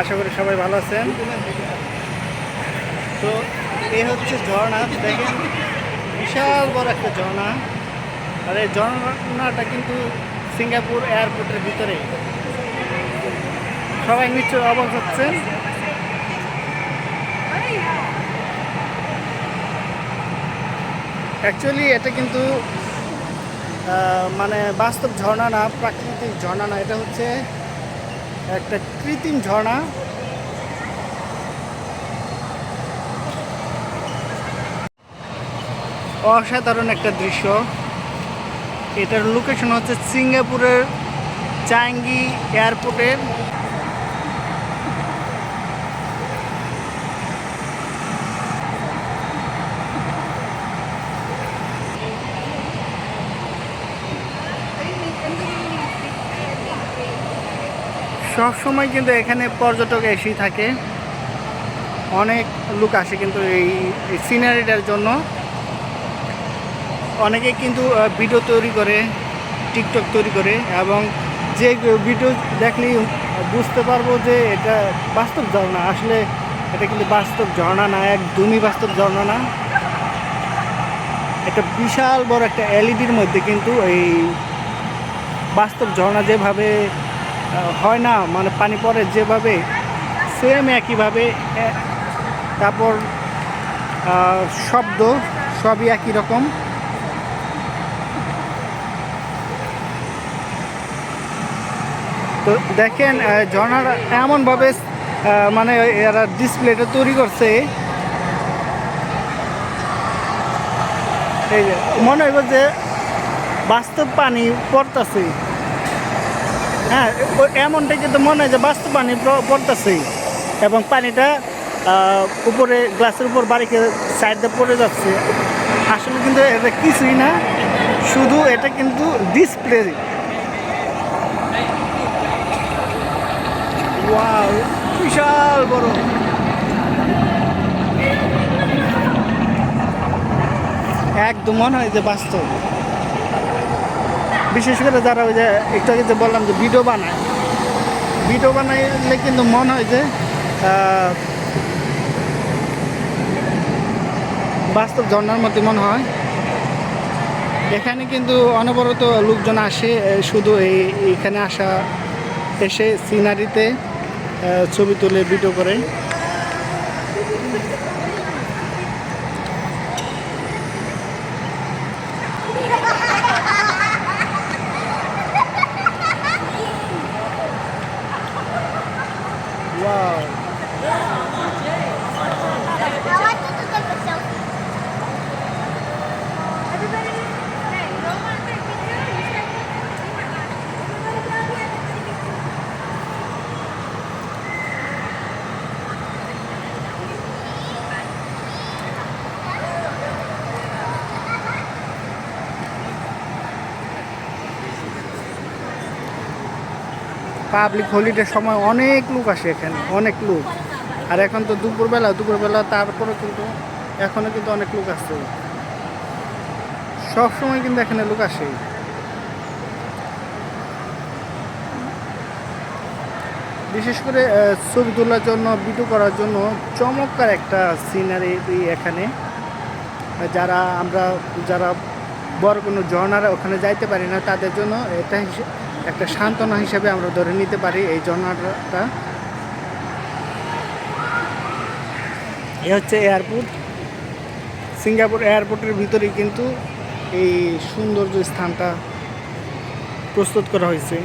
আশা করি সবাই ভালো আছেন। তো এই হচ্ছে ঝর্ণা, দেখেন, বিশাল বড় একটা ঝর্ণা। আর এই ঝর্ণাটা কিন্তু সিঙ্গাপুর এয়ারপোর্টের ভিতরে। সবাই নিশ্চয় অবাক হচ্ছেন। অ্যাকচুয়ালি এটা কিন্তু মানে বাস্তব ঝর্ণা না, প্রাকৃতিক ঝর্ণা না, এটা হচ্ছে একটা কৃত্রিম ঝর্ণা। অসাধারণ একটা দৃশ্য। এটার লোকেশন হচ্ছে সিঙ্গাপুরের চাঙ্গি এয়ারপোর্টের সব সময় কিন্তু এখানে পর্যটক এসেই থাকে। অনেক লোক আসে কিন্তু এই সিনারিটার জন্য। অনেকে কিন্তু ভিডিও তৈরি করে টিকটক তৈরি করে এবং যে ভিডিও দেখলেই বুঝতে পারব যে এটা বাস্তব ঝর্ণা। আসলে এটা কিন্তু বাস্তব ঝর্ণা না, একদমই বাস্তব ঝর্ণা না। একটা বিশাল বড় একটা এলইডির মধ্যে কিন্তু এই বাস্তব ঝর্ণা যেভাবে হয় না মানে পানি পড়ে যেভাবে সেম একইভাবে তারপর শব্দ সবই একই রকম। তো দেখেন আহ, ঝর্ণাটা এমনভাবে মানে এরা ডিসপ্লেটা তৈরি করছে। এই মনে হইব যে বাস্তব পানি পড়তেছে। হ্যাঁ এমনটা কিন্তু মনে হয় যে বাস্তব পানি পড়তেছে। এবং পানিটা উপরে, গ্লাসের উপর বাড়িকে সাইডে পড়ে যাচ্ছে। আসলে কিন্তু এটা কিছুই না, শুধু এটা কিন্তু ডিসপ্লে বিশাল বড়। একদম মনে হয় যে বাস্তব। বিশেষ করে যারা ওই যে একটু আগে যে বললাম যে ভিডিও বানায়, ভিডিও বানাইলে কিন্তু মনে হয় যে বাস্তব ঝর্ণার মধ্যে মনে হয়। এখানে কিন্তু অনবরত লোকজন আসে শুধু এই এখানে আসা, এসে সিনারিতে ছবি তুলে ভিডিও করে। পাবলিক হলিডের সময় অনেক লোক আসে এখানে অনেক লোক। আর এখন তো দুপুরবেলা দুপুরবেলা তারপরে কিন্তু এখনও কিন্তু অনেক লোক আসছে সব সময় কিন্তু এখানে লোক আসে। বিশেষ করে ছবি তোলার জন্য ভিডিও করার জন্য চমৎকার একটা সিনারি এখানে। যারা আমরা, যারা বড় কোনো ঝর্ণারা ওখানে যাইতে পারি না, তাদের জন্য এটা একটা সান্ত্বনা হিসেবে আমরা ধরে নিতে পারি এই ঝর্ণাটা এ হচ্ছে এয়ারপোর্ট। সিঙ্গাপুর এয়ারপোর্টের ভিতরে কিন্তু এই সৌন্দর্য স্থানটা প্রস্তুত করা হয়েছে।